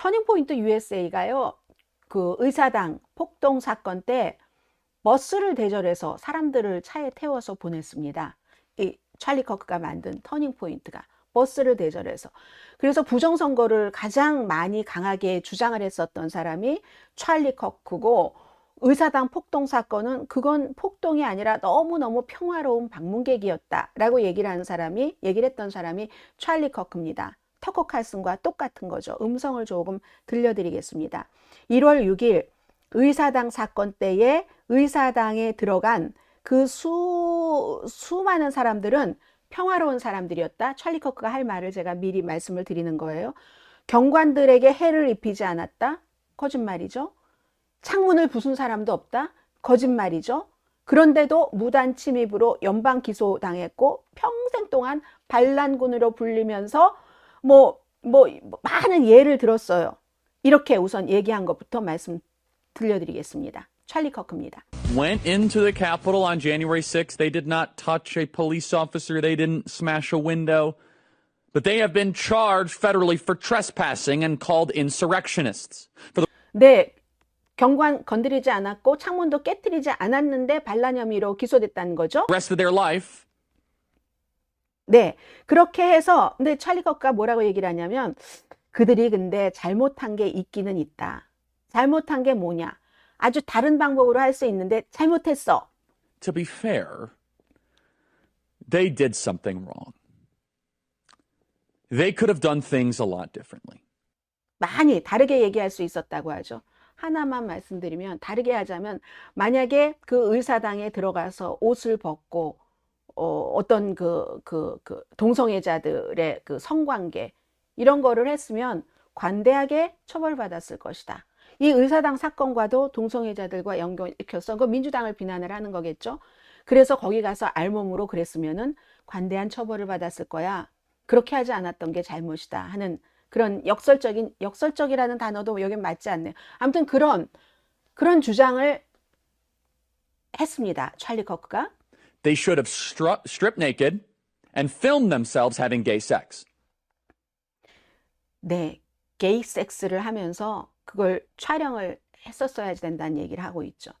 터닝포인트 USA가요, 그 의사당 폭동 사건 때 버스를 대절해서 사람들을 차에 태워서 보냈습니다. 이 찰리 커크가 만든 터닝포인트가 버스를 대절해서. 그래서 부정선거를 가장 많이 강하게 주장을 했었던 사람이 찰리 커크고 의사당 폭동 사건은 그건 폭동이 아니라 너무너무 평화로운 방문객이었다라고 얘기를 하는 사람이 얘기를 했던 사람이 찰리 커크입니다. 터커 칼슨과 똑같은 거죠. 음성을 조금 들려드리겠습니다. 1월 6일 의사당 사건 때에 의사당에 들어간 그 수, 수많은 사람들은 평화로운 사람들이었다. 찰리 커크가 할 말을 제가 미리 말씀을 드리는 거예요. 경관들에게 해를 입히지 않았다. 거짓말이죠. 창문을 부순 사람도 없다. 거짓말이죠. 그런데도 무단 침입으로 연방 기소당했고 평생 동안 반란군으로 불리면서 뭐, 뭐, 많은 예를 들었어요. 이렇게 우선 얘기한 것부터 말씀 들려드리겠습니다. 찰리 커크입니다. went into the Capitol on January 6th. They did not touch a police officer. They didn't smash a window. But they have been charged federally for trespassing and called insurrectionists. For the 네, 경관 건드리지 않았고 창문도 깨뜨리지 않았는데 반란 혐의로 기소됐다는 거죠. rest of their life, 네, 그렇게 해서 근데 찰리 커크가 뭐라고 얘기를 하냐면 그들이 근데 잘못한 게 있기는 있다. 잘못한 게 뭐냐? 아주 다른 방법으로 할 수 있는데 잘못했어. to be fair, they did something wrong. They could have done things a lot differently. 많이 다르게 얘기할 수 있었다고 하죠. 하나만 말씀드리면 다르게 하자면 만약에 그 의사당에 들어가서 옷을 벗고 어, 어떤 그, 그, 그 동성애자들의 그 성관계 이런 거를 했으면 관대하게 처벌받았을 것이다. 이 의사당 사건과도 동성애자들과 연결시켜서 그 민주당을 비난을 하는 거겠죠. 그래서 거기 가서 알몸으로 그랬으면은 관대한 처벌을 받았을 거야. 그렇게 하지 않았던 게 잘못이다 하는 그런 역설적인 역설적이라는 단어도 여긴 맞지 않네요. 아무튼 그런 그런 주장을 했습니다. 찰리 커크가. They should have stru- stripped naked and filmed themselves having gay sex. 네, 게이 섹스를 하면서 그걸 촬영을 했었어야 된다는 얘기를 하고 있죠.